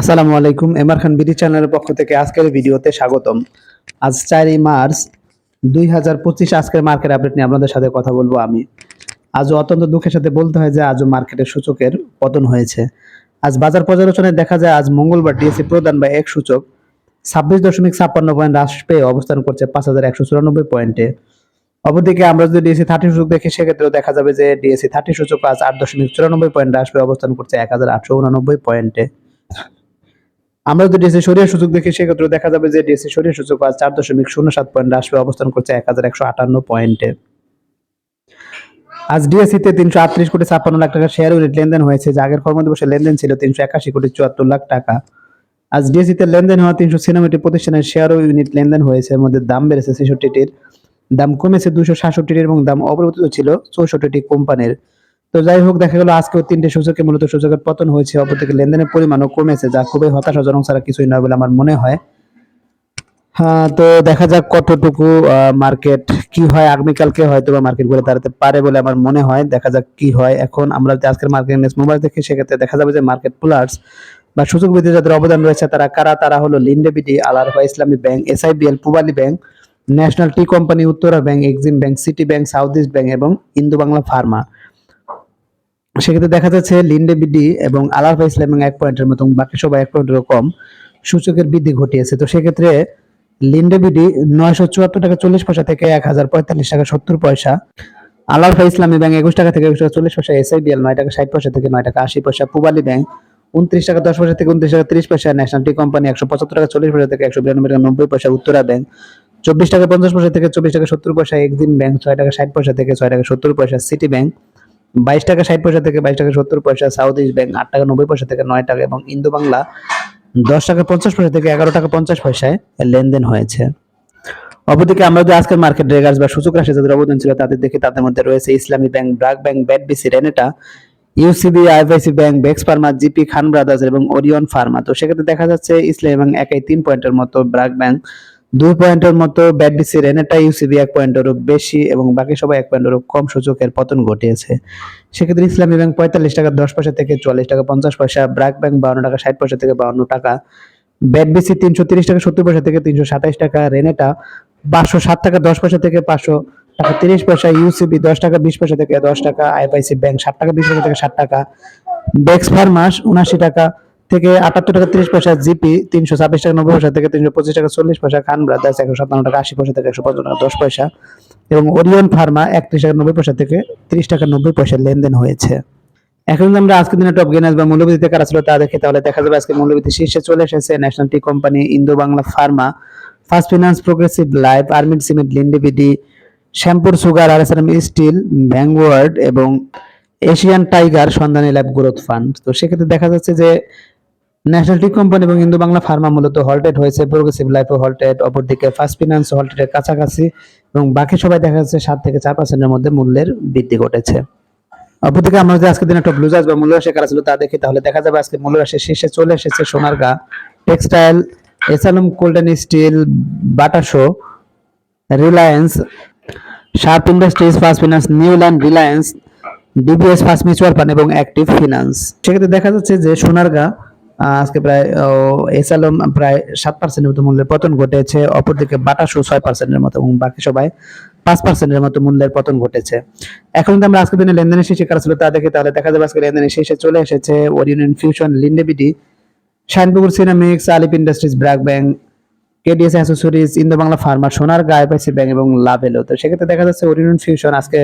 আসসালামু আলাইকুম, এমআর খান বিডি চ্যানেলের পক্ষ থেকে আজকের ভিডিওতে স্বাগতম। আজ চারই মার্চ দুই হাজার পঁচিশ, আজকের মার্কেট আপডেট নিয়ে আপনাদের সাথে কথা বলব আমি। আজও অত্যন্ত দুঃখের সাথে বলতে হয় যে আজও মার্কেটের সূচকের পতন হয়েছে। আজ বাজার পর্যালোচনায় দেখা যায় আজ মঙ্গলবার ডিএসসি প্রদান বা এক সূচক ছাব্বিশ দশমিক ছাপ্পান্ন পয়েন্ট হ্রাস পেয়ে অবস্থান করছে পাঁচ হাজার একশো চুরানব্বই পয়েন্টে। অপরদিকে আমরা যদি ডিএসসি থার্টি সূচক দেখি, সেক্ষেত্রেও দেখা যাবে যে ডিএসসি থার্টি সূচক আজ আট দশমিক চুরানব্বই পয়েন্ট হ্রাস পেয়ে অবস্থান করছে এক হাজার আটশো উনানব্বই পয়েন্টে। আমরা যদি ডিএসসি সরিয়ে সূচক দেখি সেক্ষেত্রে দেখা যাবে যে ডিএসসি সরিয়ে সূচক আজ চার দশমিক শূন্য সাত পয়েন্ট হ্রাস অবস্থান করছে এক হাজার একশো আটান্ন পয়েন্টে। আজ ডিএসসি তে তিনশো আটত্রিশ কোটি ছাপ্পান্ন লাখ টাকা শেয়ার ইউনিট লেনদেন হয়েছে, যা আগের কর্মদিবসে লেনদেন ছিল তিনশো একাশি কোটি চুয়াত্তর লাখ টাকা। আজ ডিএসসি তে লেনদেন হওয়া তিনশো ছিয়ানব্বইটি প্রতিষ্ঠানের শেয়ার ইউনিট লেনদেন হয়েছে, এর মধ্যে দাম বেড়েছে ছেষট্টিটির দাম কমেছে দুশো সাতষট্টির এবং দাম অবরোধিত ছিল চৌষট্টিটি কোম্পানির। তো যাই হোক দেখা গেল আজকেও তিনটে সূচকে মূলত সূচকের পতন হয়েছে। অপরদিকে লেনদেনের পরিমাণও কমেছে, যা খুবই হতাশাজনক ছাড়া কিছুই নয় বলে আমার মনে হয়। হ্যাঁ তো দেখা যাক কতটুকু মার্কেট কি হয়। আগামীকালকে হয়তো বা মার্কেট ঘুরে দাঁড়াতে পারে বলে আমার মনে হয়। দেখা যাক কি হয়। এখন আমরা যদি আজকের মার্কেট মোবাইল দেখি, সেক্ষেত্রে দেখা যাবে যে মার্কেট প্লার্স বা সুযোগ বৃদ্ধি যাদের অবদান রয়েছে, তারা কারা? তারা হলো Linde BD Alarafa Islami bank SIBL Pubali bank national tea company Uttara bank Exim bank city bank south east bank এবং ইন্দো বাংলা ফার্মা সেক্ষেত্রে দেখা যাচ্ছে লিন্ডেবিডি এবং আলারফা ইসলাম এক পয়েন্টের মতো বাকি সবাই এক পয়েন্টেরও কম, সূচকের বৃদ্ধি ঘটিয়েছে। তো সেক্ষেত্রে লিন্ডেবিডি নয়শো চুয়াত্তর টাকা চল্লিশ পয়সা থেকে এক হাজার পঁয়তাল্লিশ টাকা সত্তর পয়সা। আলারফা ইসলামী ব্যাংক একুশ টাকা থেকে একুশ টাকা চল্লিশ পয়সা, এসআইবিএল নয় টাকা ষাট পয়সা থেকে নয় টাকা আশি পয়সা। পুবালি ব্যাংক উনত্রিশ টাকা দশ পয়সা থেকে উনত্রিশ টাকা তিরিশ পয়সা। ন্যাশনাল টি কোম্পানি একশো পঁচাত্তর টাকা চল্লিশ পয়সা থেকে একশো বিরানব্বই টাকা নব্বই পয়সা। উত্তরা ব্যাংক চব্বিশ টাকা পঞ্চাশ পয়সা থেকে চব্বিশ টাকা সত্তর পয়সা। এক্সিম ব্যাংক ছয় টাকা ষাট পয়সা থেকে ছয় টাকা সত্তর পয়সা। সিটি ব্যাংক বাইশ টাকা ষাট পয়সা থেকে বাইশ টাকা সত্তর পয়সা সাউথ ইস্ট ব্যাংক আট টাকা নব্বই পয়সা থেকে নয় টাকা এবং ইন্দো বাংলা দশ টাকা পঞ্চাশ পয়সা থেকে এগারো টাকা পঞ্চাশ পয়সায় লেনদেন হয়েছে। অপরদিকে আমরা যদি আজকের মার্কেট রেগার্স বা সূচক রাশি যাদের অবদান ছিল তাদের দেখি, তাদের মধ্যে রয়েছে Islami bank, BRAC bank BAT BC Renata UCB IFIC bank বেক্স pharma GP Khan brothers এবং ওরিয়ন ফার্মা তো সেক্ষেত্রে দেখা যাচ্ছে ইসলামী ব্যাংক একাই তিন পয়েন্টের মতো ব্রাক ব্যাংক দুই পয়েন্টের মতো ব্যাট বিসি রেনেটা, ইউসিবি এক পয়েন্টেরও বেশি এবং বাকি সবাই এক পয়েন্টেরও কম সূচকের পতন ঘটিয়েছে। সেক্ষেত্রে ইসলামী ব্যাংক পঁয়তাল্লিশ টাকা, দশ পয়সা থেকে চুয়াল্লিশ টাকা, পঞ্চাশ পয়সা, ব্রাক ব্যাংক বাউন্ন টাকা, ষাট পয়সা থেকে বাউন্ন টাকা। ব্যাট বিসি তিনশো তিরিশ টাকা, সত্তর পয়সা থেকে তিনশো সাতাইশ টাকা। রেনেটা পাঁচশো সাত টাকা, দশ পয়সা থেকে পাঁচশো টাকা, তিরিশ পয়সা। ইউসিবি দশ টাকা, বিশ পয়সা থেকে দশ টাকা। আইএফআইসি ব্যাংক ষাট টাকা, বিশ পয়সা থেকে ষাট টাকা। বেক্স ফার্মাস উনাশি টাকা থেকে আটাত্তর টাকা তিরিশ পয়সা জিপি, তিনশো ছাব্বিশ টাকা নব্বই পয়সা থেকে তিনশো পঁচিশ টাকা চল্লিশ পয়সা খান ব্রাদার্স, একশো সাতান্ন টাকা, আশি পয়সা থেকে একশো পঞ্চান্ন টাকা, দশ পয়সা। এবং ওরিয়ন ফার্মা একত্রিশ টাকা নব্বই পয়সা থেকে তিরিশ টাকা নব্বই পয়সা লেনদেন হয়েছে। এখন যদি আমরা আজকের দিনে টপ গেনার্স বা মূল্যবৃদ্ধিতে কারা ছিল তা দেখি তাহলে দেখা যাবে আজকে মূল্যবৃদ্ধি শীর্ষে চলে এসেছে national tea company Indo Bangla pharma first finance progressive life Aramit cement Linde BD Shyampur sugar R S steel Vanguard এবং Asian tiger Sandhani lab growth fund তো সেক্ষেত্রে দেখা যাচ্ছে যে ন্যাশনাল টি কোম্পানি এবং ইন্দো বাংলা ফার্মা মূলত halted হয়েছে progressive লাইফও হল্টেড, অপরদিকে ফার্স্ট ফিনান্স হল্টেডের কাছাকাছি এবং বাকি সবাই দেখা যাচ্ছে সাত থেকে চার পার্সেন্টের মধ্যে মূল্যের বৃদ্ধি ঘটেছে। অপরদিকে আমরা আজকের দিনে একটা ব্লুজার্স বা মূল্যরাশি কারা ছিল তা দেখি, তাহলে দেখা যাবে আজকে মূল্যরাশি শীর্ষে চলে এসেছে সোনারগা টেক্সটাইল এসালম কোল্ডেন steel Bata shoe Reliance sharp industries first finance Newland Reliance DBS first mutual fund এবং অ্যাক্টিভ ফিনান্স সেক্ষেত্রে দেখা যাচ্ছে যে সোনারগা আজকে প্রায় এসালম প্রায় সাত পার্সেন্টের মতো মূল্যের পতন ঘটেছে, অপরদিকে বাটাসু ছয় পার্সেন্টের মতো এবং বাকি সবাই পাঁচ পার্সেন্টের মতো মূল্যের পতন ঘটেছে। এখন যদি আমরা আজকের দিনে লেনদেনের শেষে কারা ছিল তা দেখি তাহলে দেখা যাবে আজকে লেনদেনের শেষে চলে এসেছে Orion fusion Linde BD Shinepukur ceramics আলিপ industries BRAC bank KDS accessories Indo Bangla pharma Sonargaon পাইসি bank এবং লাভেলো তো সেক্ষেত্রে দেখা যাচ্ছে ওরিয়ন ফিউশন আজকে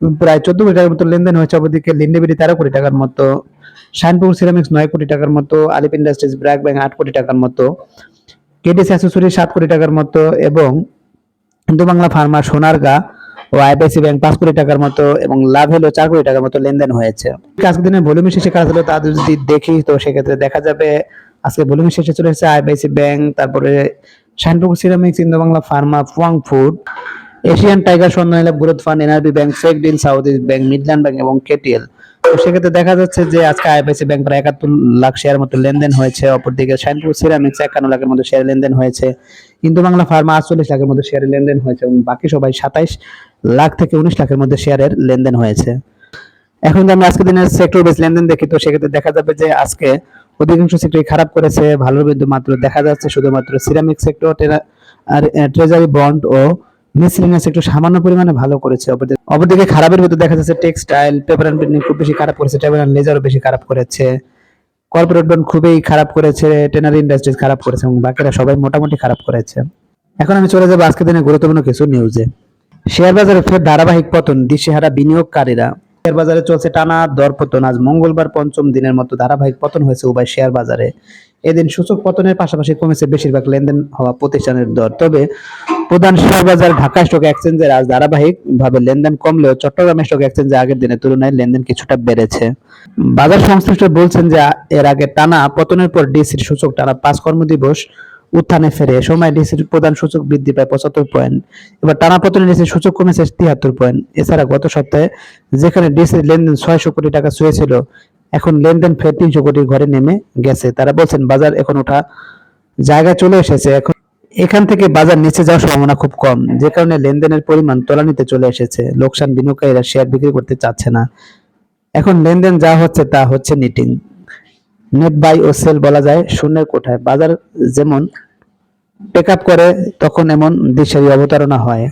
প্রায় চোদ্দ কোটি টাকার মতো লেনদেন হয়েছে, অপরদিকে লিন্ডেবিডি তেরো কোটি টাকার মতো শাইনপুর সিরামিক্স নয় কোটি টাকার মতো আলিপ ইন্ডাস্ট্রিজ ব্র্যাক ব্যাংক আট কোটি টাকার মতো কেডিএস অ্যাসেসরিজ সাত কোটি টাকার মতো এবং ইন্দো বাংলা ফার্মা সোনারগা ও আইপিআইসি ব্যাংক পাঁচ কোটি টাকার মতো এবং লাভ হলো চার কোটি টাকার মতো লেনদেন হয়েছে। আজকের দিনে ভলিউমি শেষে কাজ হলো, তা যদি দেখি তো সেক্ষেত্রে দেখা যাবে আজকে ভলিউমি শেষে চলে এসেছে আইপিআইসি ব্যাংক তারপরে Shinepukur ceramics Indo Bangla pharma Fuwang food Asian tiger lab growth fund NRB bank সেক deal south east bank midland bank এবং কেটিএল তো সেক্ষেত্রে দেখা যাচ্ছে যে আজকে আইপিআইসি ব্যাংক প্রায় একাত্তর লাখ শেয়ার মতো লেনদেন হয়েছে, অপরদিকে শাইনপুর সিরামিক্স একান্ন লাখের মতো শেয়ার লেনদেন হয়েছে ইন্দো বাংলা ফার্মা আটচল্লিশ লাখের মধ্যে শেয়ারের লেনদেন হয়েছে এবং বাকি সবাই সাতাইশ লাখ থেকে উনিশ লাখের মধ্যে শেয়ারের লেনদেন হয়েছে। এখন যদি আমরা আজকের দিনের সেক্টর বেস লেনদেন দেখি, তো সেক্ষেত্রে দেখা যাবে যে আজকে অধিকাংশ সেক্টর খারাপ করেছে, ভালোর বিন্দু মাত্র দেখা যাচ্ছে শুধুমাত্র সিরামিক সেক্টর আর ট্রেজারি বন্ড ও মিসলিনিয়াস সেক্টর সামান্য পরিমাণে ভালো করেছে। অপরদিকে খারাপের ভিতর দেখা যাচ্ছে টেক্সটাইল পেপার অ্যান্ড প্রিন্টিং খুব বেশি খারাপ করেছে ট্রাভেল অ্যান্ড লেজারও বেশি খারাপ করেছে। কর্পোরেট বন্ড খুবই খারাপ করেছে টেনারি ইন্ডাস্ট্রিজ খারাপ করেছে এবং বাকিরা সবাই মোটামুটি খারাপ করেছে। এখন আমি চলে যাব আজকের দিনে গুরুত্বপূর্ণ কিছু নিউজে শেয়ার বাজারে ফের ধারাবাহিক পতন, দিশেহারা বিনিয়োগকারীরা। শেয়ার বাজারে চলছে টানা দরপতন, আজ মঙ্গলবার পঞ্চম দিনের মতো ধারাবাহিক পতন হয়েছে উভয় শেয়ার বাজারে। এদিন সূচক পতনের পাশাপাশি কমেছে বেশিরভাগ লেনদেন হওয়া প্রতিষ্ঠানের দর। তবে প্রধান শেয়ার বাজার ঢাকা স্টক এক্সচেঞ্জের আজ ধারাবাহিক ভাবে লেনদেন কমলেও চট্টগ্রাম স্টক এক্সচেঞ্জে আগের দিনের তুলনায় লেনদেন কিছুটা বেড়েছে। বাজার সংশ্লিষ্ট বলছেন যে, এর আগে টানা পতনের পর ডিসির সূচক টানা পাঁচ কর্মদিবস উত্থানে ফেরে। সময় ডিসির প্রধান সূচক বৃদ্ধি পায় পঁচাত্তর পয়েন্ট। এবার টানা পতনে ডিসির সূচক কমেছে তিয়াত্তর পয়েন্ট। এছাড়া গত সপ্তাহে যেখানে ডিসির লেনদেন ছয়শো কোটি টাকা ছুঁয়েছিল এখন লেনদেন ফের তিনশো কোটির ঘরে নেমে গেছে। তারা বলছেন, বাজার এখন ওঠা জায়গায় চলে এসেছে। এখন এখান থেকে বাজার নিচে যাওয়ার সম্ভাবনা খুব কম, যে কারণে লেনদেনের পরিমাণ তলানিতে চলে এসেছে। লোকসান বিনিয়োগকারীরা শেয়ার বিক্রি করতে চাচ্ছে না। এখন লেনদেন যা হচ্ছে তা হচ্ছে নিটিং নেট বাই ও সেল বলা যায় শূন্যের কোঠায়। বাজার যেমন টেক আপ করে, তখন এমন দিশেরই অবতারণা হয়।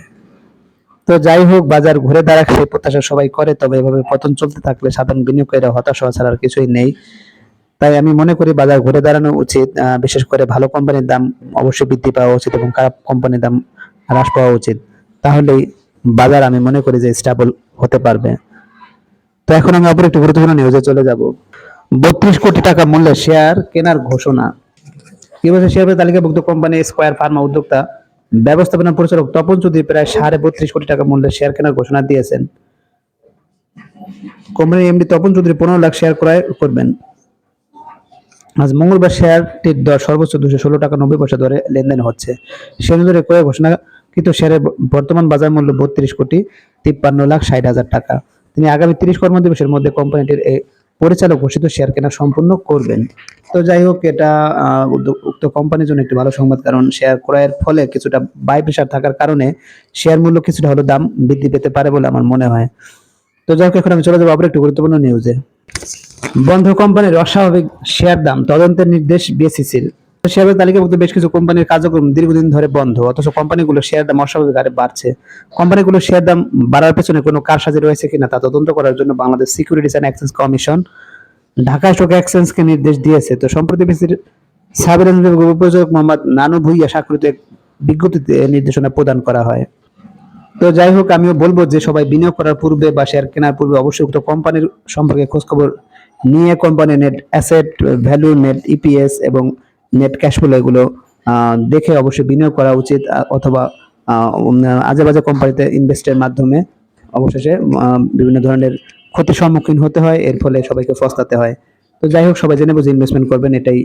তো যাই হোক, বাজার ঘুরে দাঁড়াক সেই প্রত্যাশা সবাই করে, তবে এভাবে পতন চলতে থাকলে সাধারণ বিনিয়োগকারীরা হতাশ হওয়া ছাড়া আর কিছুই নেই। তাই আমি মনে করি বাজার ঘুরে দাঁড়ানো উচিত বিশেষ করে ভালো কোম্পানির দাম অবশ্যই বৃদ্ধি পাওয়া উচিত এবং খারাপ কোম্পানির দাম হ্রাস পাওয়া উচিত। তাহলেই বাজার আমি মনে করি যে স্টেবল হতে পারবে। তো এখন আমি অপর একটি গুরুত্বপূর্ণ নিউজে চলে যাব। বত্রিশ কোটি টাকা মূল্যের শেয়ার কেনার ঘোষণা। কি বলছে শেয়ার বাজার তালিকাভুক্ত কোম্পানি স্কয়ার ফার্মা উদ্যোক্তা ব্যবস্থাপনা পরিচালক তপন চৌধুরী প্রায় সাড়ে বত্রিশ কোটি টাকা মূল্যের শেয়ার কেনার ঘোষণা দিয়েছেন। কোম্পানির এমডি তপন চৌধুরী পনেরো লাখ শেয়ার ক্রয় করবেন। আজ মঙ্গলবার শেয়ারটির দর সর্বোচ্চ দুশো ষোলো টাকা নব্বই পয়সা ধরে লেনদেন হচ্ছে। সে অনুযায়ী ক্রয় ঘোষণাকৃত শেয়ারের বর্তমান বাজার মূল্য বত্রিশ কোটি তিপ্পান্ন লাখ ষাট হাজার টাকা। তিনি আগামী তিরিশ কর্মদিবসের মধ্যে কোম্পানিটির এই পরিচালক ঘোষিত শেয়ার কেনা সম্পূর্ণ করবেন। তো যাই হোক, এটা উক্ত কোম্পানির জন্য একটি ভালো সংবাদ, কারণ শেয়ার ক্রয়ের ফলে কিছুটা বাই প্রেশার থাকার কারণে শেয়ার মূল্য কিছুটা হলো দাম বৃদ্ধি পেতে পারে বলে আমার মনে হয়। তো যাই হোক, এখন আমি চলে যাব আবার একটু গুরুত্বপূর্ণ নিউজে বন্ধ কোম্পানির অস্বাভাবিক শেয়ার দাম তদন্তের নির্দেশ বিএসিসির শেয়ার তালিকাভুক্ত বেশ কিছু কোম্পানির কার্যক্রম দীর্ঘদিন ধরে বন্ধ, অথচ কোম্পানিগুলো শেয়ার দাম অস্বাভাবিক হারে বাড়ছে। কোম্পানিগুলো শেয়ার দাম বাড়ার পেছনে কোনো কারসাজি রয়েছে কিনা তা তদন্ত করার জন্য Bangladesh securities and exchange commission Dhaka stock এক্সচেঞ্জকে নির্দেশ দিয়েছে। তো সম্প্রতি বিসির সাবের উপযোগ মোহাম্মদ নানু ভুইয়া স্বাক্ষরিত এক বিজ্ঞপ্তিতে নির্দেশনা প্রদান করা হয়। তো যাই হোক, আমিও বলব যে সবাই বিনিয়োগ করার পূর্বে বা শেয়ার কেনার পূর্বে অবশ্যই উক্ত কোম্পানির সম্পর্কে খোঁজখবর নিয়ে কোম্পানির net asset value net EPS এবং নেট ক্যাশ ফ্লো এগুলো দেখে অবশ্যই বিনিয়োগ করা উচিত অথবা আজে বাজে কোম্পানিতে ইনভেস্টের মাধ্যমে অবশেষে বিভিন্ন ধরনের ক্ষতির সম্মুখীন হতে হয়, এর ফলে সবাইকে ফস্তাতে হয়। তো যাই হোক, সবাই জেনে বুঝে ইনভেস্টমেন্ট করবেন, এটাই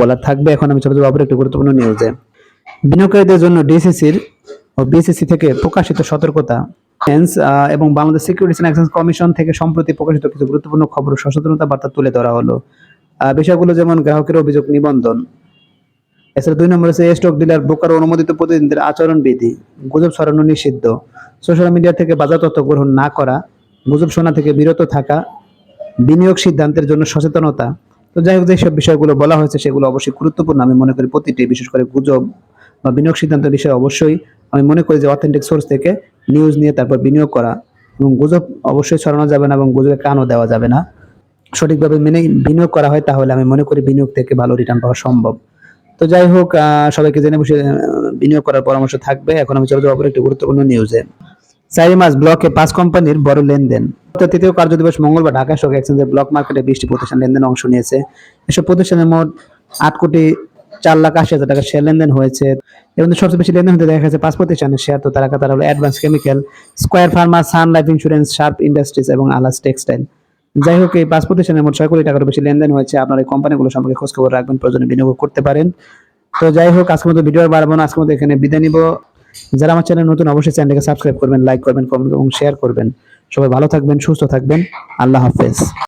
বলার থাকবে। এখন আমি যাব আবার একটু গুরুত্বপূর্ণ নিউজে বিনিয়োগকারীদের জন্য ডিসিসির ও বিসিসি থেকে প্রকাশিত সতর্কতা। এবং Bangladesh securities and exchange commission থেকে সম্প্রতি প্রকাশিত কিছু গুরুত্বপূর্ণ খবর সচেতনতা বার্তা তুলে ধরা হলো। বিষয়গুলো যেমন গ্রাহকের অভিযোগ নিবন্ধন, এছাড়া দুই নম্বর হচ্ছে স্টক ডিলার ব্রোকার অনুমোদিত প্রতিনিধিদের আচরণ বিধি, গুজব ছড়ানো নিষিদ্ধ সোশ্যাল মিডিয়া থেকে বাজার তথ্য গ্রহণ না করা, গুজব শোনা থেকে বিরত থাকা, বিনিয়োগ সিদ্ধান্তের জন্য সচেতনতা। তো যাই হোক যেসব বিষয়গুলো বলা হয়েছে সেগুলো অবশ্যই গুরুত্বপূর্ণ। আমি মনে করি প্রতিটি, বিশেষ করে গুজব বা বিনিয়োগ সিদ্ধান্তের বিষয়ে অবশ্যই আমি মনে করি যে অথেন্টিক সোর্স থেকে নিউজ নিয়ে তারপর বিনিয়োগ করা এবং গুজব অবশ্যই ছড়ানো যাবে না এবং গুজবে কানও দেওয়া যাবে না। সঠিকভাবে মেনে বিনিয়োগ করা হয়, তাহলে আমি মনে করি বিনিয়োগ থেকে ভালো রিটার্ন পাওয়া সম্ভব। তো যাই হোক সবাইকে জেনে বসে বিনিয়োগ করার পরামর্শ থাকবে। এখন আমি চলে যাব একটি গুরুত্বপূর্ণ নিউজে চারি মাস ব্লকে পাঁচ কোম্পানির বড় লেনদেন। তৃতীয় কার্যদিবস মঙ্গলবার ঢাকা স্টক এক্সচেঞ্জের ব্লক মার্কেটে বিশটি প্রতিষ্ঠান লেনদেন অংশ নিয়েছে। এসব প্রতিষ্ঠানের মোট আট কোটি চার লাখ আশি হাজার টাকা শেয়ার লেনদেন হয়েছে। এবং সবচেয়ে বেশি লেনদেন হতে দেখা গেছে পাঁচ প্রতিষ্ঠানের শেয়ার তো তারা তারা হলো advance chemical square pharma sun life insurance sharp industries এবং আলাস টেক্সটাইল যাই হোক এই পাঁচ প্রতিষ্ঠানের মোট ছয় কোটি টাকার বেশি লেনদেন হয়েছে। আপনার এই কোম্পানিগুলো সম্পর্কে খোঁজ খবর রাখবেন, প্রয়োজনে বিনিয়োগ করতে পারেন। তো যাই হোক আজকের মতো ভিডিও বাড়াবো না। আজকের মতো এখানে বিদায় নিব। যারা আমার চ্যানেল নতুন, অবশ্যই চ্যানেলকে সাবস্ক্রাইব করবেন, লাইক করবেন কমেন্ট এবং শেয়ার করবেন। সবাই ভালো থাকবেন, সুস্থ থাকবেন। আল্লাহ হাফেজ।